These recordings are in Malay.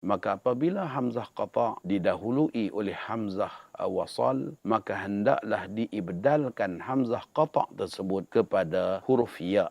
maka apabila hamzah qata didahului oleh hamzah wasal maka hendaklah diibdalkan hamzah qata tersebut kepada huruf ya.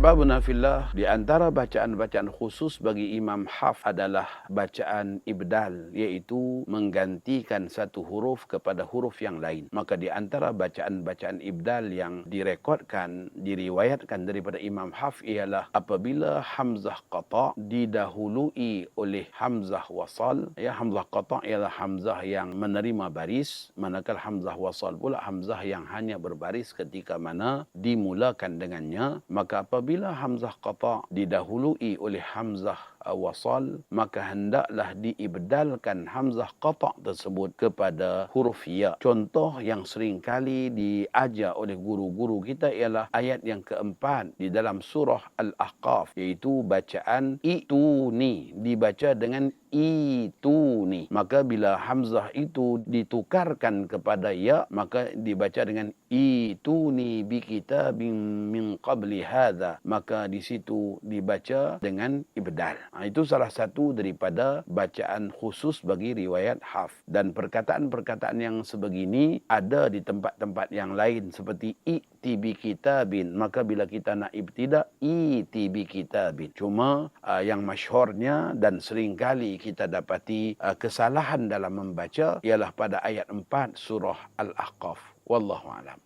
Ahbabuna fillah di antara bacaan-bacaan khusus bagi Imam Haf adalah bacaan ibdal iaitu menggantikan satu huruf kepada huruf yang lain. Maka di antara bacaan-bacaan ibdal yang direkodkan, diriwayatkan daripada Imam Haf ialah apabila hamzah qata didahului oleh hamzah wasal. Ya hamzah qata ialah hamzah yang menerima baris, manakala hamzah wasal pula hamzah yang hanya berbaris ketika mana dimulakan dengannya. Maka apabila apabila hamzah qata didahului oleh hamzah wasal maka hendaklah diibdalkan hamzah qata tersebut kepada huruf ya. Contoh yang sering kali diajar oleh guru-guru kita ialah ayat yang keempat di dalam surah al-ahqaf iaitu bacaan itu ni dibaca dengan itu ni maka bila hamzah itu ditukarkan kepada ya maka dibaca dengan itu ni bi kitabim min qabli hadha. Maka di situ dibaca dengan ibdal. Ha, itu salah satu daripada bacaan khusus bagi riwayat haf. Dan perkataan-perkataan yang sebegini ada di tempat-tempat yang lain seperti i'ti bi kitabin. Maka bila kita nak ibtida i'ti bi kitabin. Cuma uh, yang masyhurnya dan sering kali kita dapati uh, kesalahan dalam membaca ialah pada ayat 4 surah Al-Ahqaf. Wallahu a'lam.